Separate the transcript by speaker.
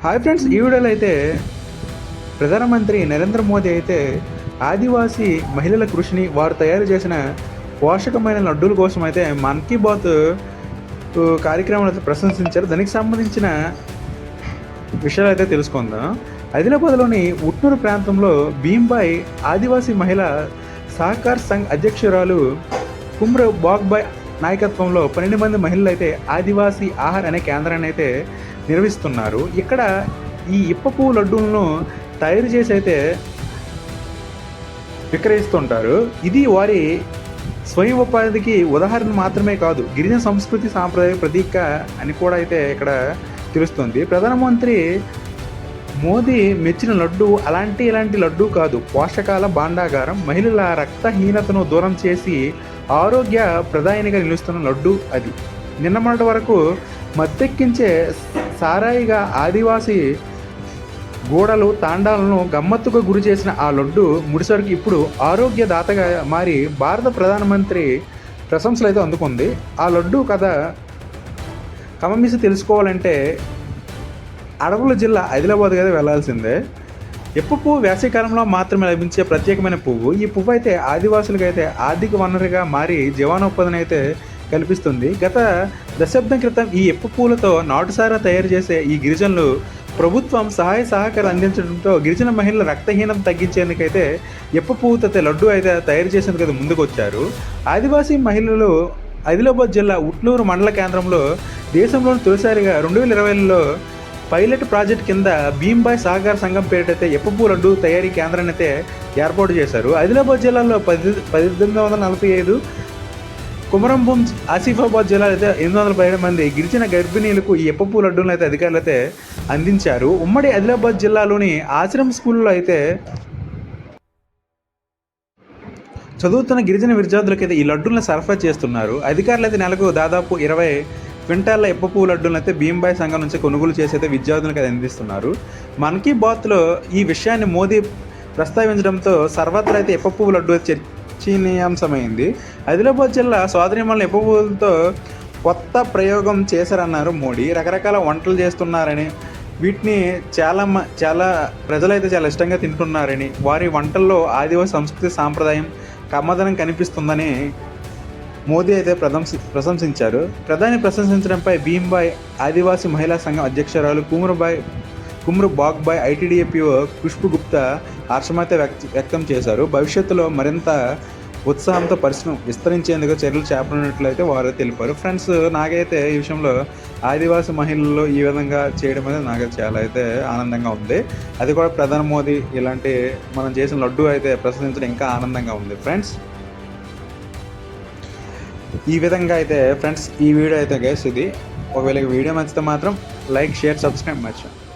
Speaker 1: Hi friends ఈ వీడియోలో అయితే ప్రధానమంత్రి నరేంద్ర మోదీ అయితే ఆదివాసీ మహిళల కృషిని వారు తయారు చేసిన పోషకమైన లడ్డూల కోసం అయితే మన్ కీ బాత్ ఉ, కార్యక్రమాలు అయితే ప్రశంసించారు. దానికి సంబంధించిన విషయాలు అయితే తెలుసుకుందాం. ఆదిలాబాద్లోని ఉట్నూరు ప్రాంతంలో భీంబాయ్ ఆదివాసీ మహిళ సహకార్ సంఘ్ అధ్యక్షురాలు కుమ్ర బాగ్బాయ్ నాయకత్వంలో పన్నెండు మంది మహిళలు అయితే ఆదివాసీ ఆహార్ అనే కేంద్రాన్ని అయితే నిర్వహిస్తున్నారు. ఇక్కడ ఈ ఇప్ప పువ్వు లడ్డూలను తయారు చేసి అయితే విక్రయిస్తుంటారు. ఇది వారి స్వయం ఉపాధికి ఉదాహరణ మాత్రమే కాదు గిరిజన సంస్కృతి సాంప్రదాయ ప్రతీక అని కూడా అయితే ఇక్కడ తెలుస్తుంది. ప్రధానమంత్రి మోదీ మెచ్చిన లడ్డు అలాంటి ఇలాంటి లడ్డు కాదు పోషకాల భాండాగారం మహిళల రక్తహీనతను దూరం చేసి ఆరోగ్య ప్రధానిగా నిలుస్తున్న లడ్డు అది. నిన్న మొన్నటి వరకు మత్తెక్కించే సారాయిగా ఆదివాసీ గోడలు తాండాలను గమ్మత్తుగా గురి చేసిన ఆ లడ్డు ముడిసరికి ఇప్పుడు ఆరోగ్యదాతగా మారి భారత ప్రధానమంత్రి ప్రశంసలు అయితే అందుకుంది. ఆ లడ్డు కథ కమమిసి తెలుసుకోవాలంటే అడవుల జిల్లా ఆదిలాబాద్ కదా వెళ్ళాల్సిందే ఎప్పు పువ్వు వేసవికాలంలో మాత్రమే లభించే ప్రత్యేకమైన పువ్వు. ఈ పువ్వు అయితే ఆదివాసులకు అయితే ఆర్థిక వనరుగా మారి జీవనోపాధిని అయితే కల్పిస్తుంది. గత దశాబ్దం క్రితం ఈ ఎప్పు పువ్వులతో నాటుసారా తయారు చేసే ఈ గిరిజనులు ప్రభుత్వం సహాయ సహకారం అందించడంతో గిరిజన మహిళల రక్తహీనం తగ్గించేందుకైతే ఎప్పు పువ్వుతో లడ్డు అయితే తయారు చేసేందుకు అయితే ముందుకు వచ్చారు ఆదివాసీ మహిళలు ఆదిలాబాద్ జిల్లా ఉట్లూరు మండల కేంద్రంలో దేశంలోని తొలిసారిగా రెండు వేల ఇరవైలో పైలట్ ప్రాజెక్ట్ కింద భీంబాయ్ సహకార సంఘం పేరిటైతే ఎప్పపూ లడ్డు తయారీ కేంద్రాన్ని అయితే ఏర్పాటు చేశారు. ఆదిలాబాద్ జిల్లాలో పది పద్దెనిమిది వందల నలభై ఐదు కుమరంభూం ఆసిఫాబాద్ జిల్లాలో అయితే ఎనిమిది వందల పదిహేడు మంది గిరిజన గర్భిణీలకు ఈ ఎప్పపూ లడ్డూలను అయితే అధికారులు అయితే అందించారు. ఉమ్మడి ఆదిలాబాద్ జిల్లాలోని ఆశ్రమ్ స్కూల్లో అయితే చదువుతున్న గిరిజన విద్యార్థులకైతే అయితే ఈ లడ్డూలను సరఫరా చేస్తున్నారు. అధికారులు అయితే నెలకు దాదాపు ఇరవై క్వింటాల్లో ఎప్ప పువ్వు లడ్డూలను అయితే భీంబాయ్ సంఘం నుంచి కొనుగోలు చేసి అయితే విద్యార్థులకు అందిస్తున్నారు. మన్ కీ బాత్లో ఈ విషయాన్ని మోదీ ప్రస్తావించడంతో సర్వత్రా అయితే ఎప్ప పువ్వు లడ్డు చర్చనీయాంశమైంది. ఆదిలాబాద్ జిల్లా సోదరిమల్ని ఎప్ప పువ్వులతో కొత్త ప్రయోగం చేశారన్నారు మోడీ. రకరకాల వంటలు చేస్తున్నారని వీటిని చాలా మ- చాలా ప్రజలైతే చాలా ఇష్టంగా తింటున్నారని వారి వంటల్లో ఆదివాసి సంస్కృతి సాంప్రదాయం కమ్మదనం కనిపిస్తుందని మోదీ అయితే ప్రశంసి ప్రశంసించారు. ప్రధాని ప్రశంసించడంపై భీంబాయ్ ఆదివాసీ మహిళా సంఘం అధ్యక్షురాలు కుమురుబాయ్ కుమ్రు బాగ్బాయ్ ఐటీడీఏపీఓ ఖుష్బు గుప్తా హర్షమైతే వ్యక్త వ్యక్తం చేశారు. భవిష్యత్తులో మరింత ఉత్సాహంతో పరిశ్రమ విస్తరించేందుకు చర్యలు చేపట్టినట్లయితే వారు తెలిపారు. ఫ్రెండ్స్ నాకైతే ఈ విషయంలో ఆదివాసీ మహిళల్లో ఈ విధంగా చేయడం అనేది నాకు చాలా అయితే ఆనందంగా ఉంది. అది కూడా ప్రధాని మోదీ ఇలాంటి మనం చేసిన లడ్డు అయితే ప్రశంసించడం ఇంకా ఆనందంగా ఉంది. ఫ్రెండ్స్ ఈ విధంగా అయితే ఫ్రెండ్స్ ఈ వీడియో అయితే గైస్ ఇది. ఒకవేళ వీడియో నచ్చితే మాత్రం లైక్ షేర్ సబ్స్క్రైబ్ మర్చిపోండి